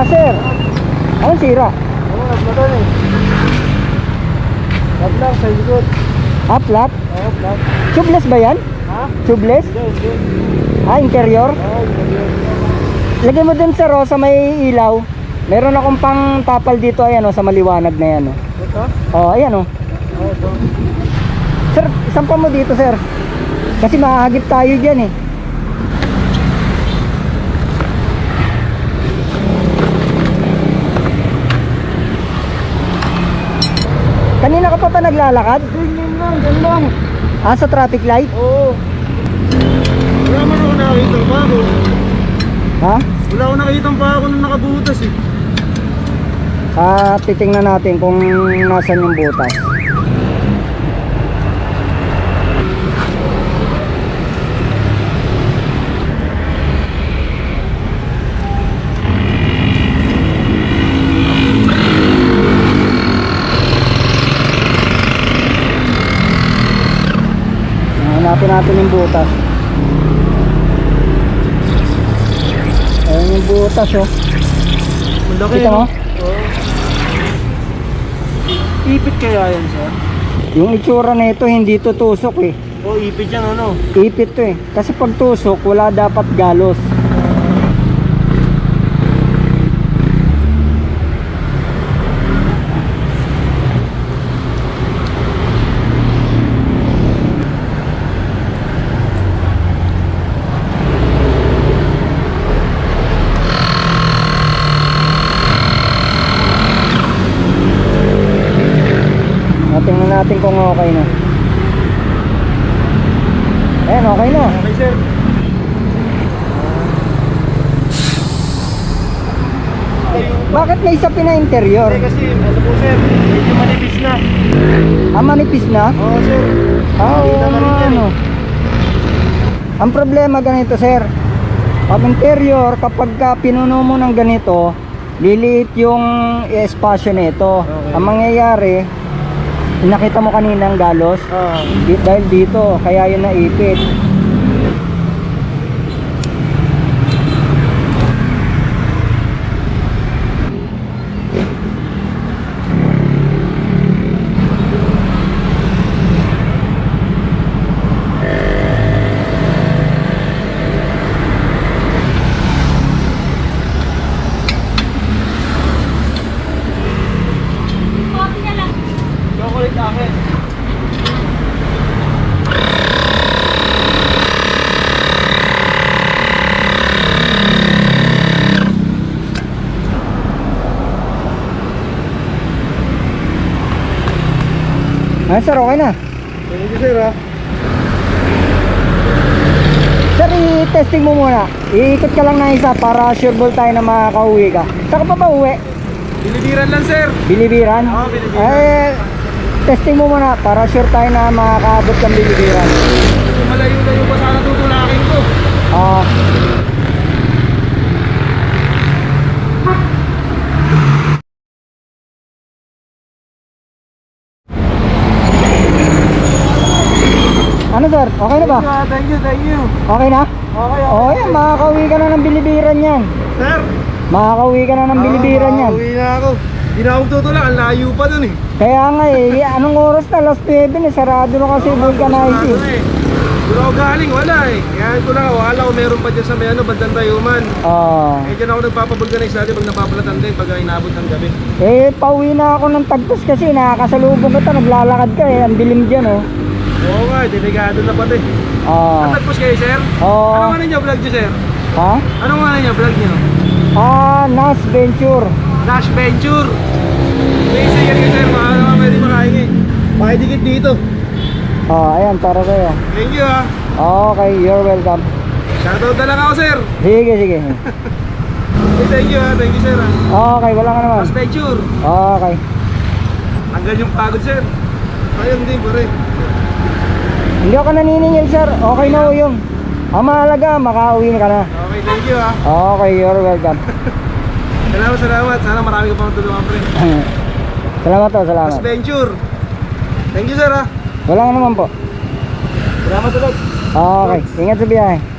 sira, sir. Anong sira? Oo, oh, na doon eh. Wag lang, sa likod. Ah, flat? Oo, flat. Tubeless ba yan? Ha? Tubeless? Hindi, hindi. Ah, interior? Oo, interior. Lagay mo dun sir, oh, sa may ilaw. Meron akong pang tapal dito, ayan oh, sa maliwanag na yan. Oh, Ito? oh ayan oh. Oo, ito. Sir, sampa mo dito sir. Kasi mahagip tayo dyan eh. Kanina ka pa pa naglalakad? Ganyan lang, ganyan lang. Ah, sa traffic light? Oo. Wala man ako nakakita pa ako. Ha? Wala ako nakita pa ako nung nakabutas eh. Ah, titingnan natin kung nasan yung butas. Hanapin natin yung butas. Ayun yung butas oh. Malaki Kita mo? Oo. Ipit kaya yan, sir? Yung itsura na ito hindi tutusok eh. Oo, ipit yan ano. Ipit to eh. Kasi pag tusok, wala dapat galos. Ah, Tingnan natin kung okay na. Ayan, okay na. Okay, sir. Bakit may isa pina-interior? Hindi kasi, ano po sir, medyo manipis na. Ah, manipis na? Oo, sir. Ah, oo ano. eh. Ang problema ganito, sir. Pag interior, kapag ka pinuno mo ng ganito, liliit yung espasyo nito. Okay. Ang mangyayari, nakita mo kanina ang galos, di- dahil dito, kaya yun naipit. Ah, sir, okay na. Thank you, sir ah. Sir, i-testing mo muna. Iikot ka lang na isa para sure ball tayo na makakauwi ka. Saan ka pa ba uwi? Bilibiran lang, sir. Bilibiran? Oo, Bilibiran. Eh, testing mo muna para sure tayo na makakaabot kang bilibiran. Malayo-layo pa sana tutulakin ko. Ah. ano sir? Okay na ba? Thank you, thank you. Okay na? Okay, okay. Oo yan, makakauwi ka na ng bilibiran yan. Sir. Makakauwi ka na ng bilibiran yan. Uwi na ako. Hindi na ako tutulak, ang layo pa dun eh. Kaya nga eh, anong oras na? Last 7 eh, sarado na kasi vulcanize Ano eh. eh. Doon ako galing, wala eh. Kaya ito lang, wala ko meron pa dyan sa may ano, bandang Tayuman. Ah. Eh dyan ako nagpapabulganize dati pag napapalatan din pag inabot ng gabi. Eh, pauwi na ako ng tagtos kasi nakakasalubong kita, naglalakad ka eh, ang dilim dyan oh. Oo nga, delikado na pati. Ah. Natagpos kayo, sir? Oo. Anong ano niyo, vlog niyo, sir? Ha? Anong ano niyo, vlog niyo? Ah, Nas Venture. Dash Venture. May sige kayo, sir. Baka naman pwede makahingi. Pakidikit dito. Ah, ayan, para sa'yo. Thank you, ah. Okay, you're welcome. Shoutout na lang ako, sir. Sige, sige. Hey, thank you, ah. Thank you, sir, ah. Okay, wala ka naman. Dash Venture. Okay. Tanggal yung pagod, sir. Ayun din, pare. Hindi ako naniningil, sir. Okay na ho yun. Ang mahalaga, makauwi ka na. Okay, thank you, ah. Okay, you're welcome. Salamat, salamat. Sana marami ka pang tulungan, pre. salamat Dash salamat. Venture. Thank you, sir, ah. Wala ka naman po. Salamat ulit. Okay, ingat sa biyahe.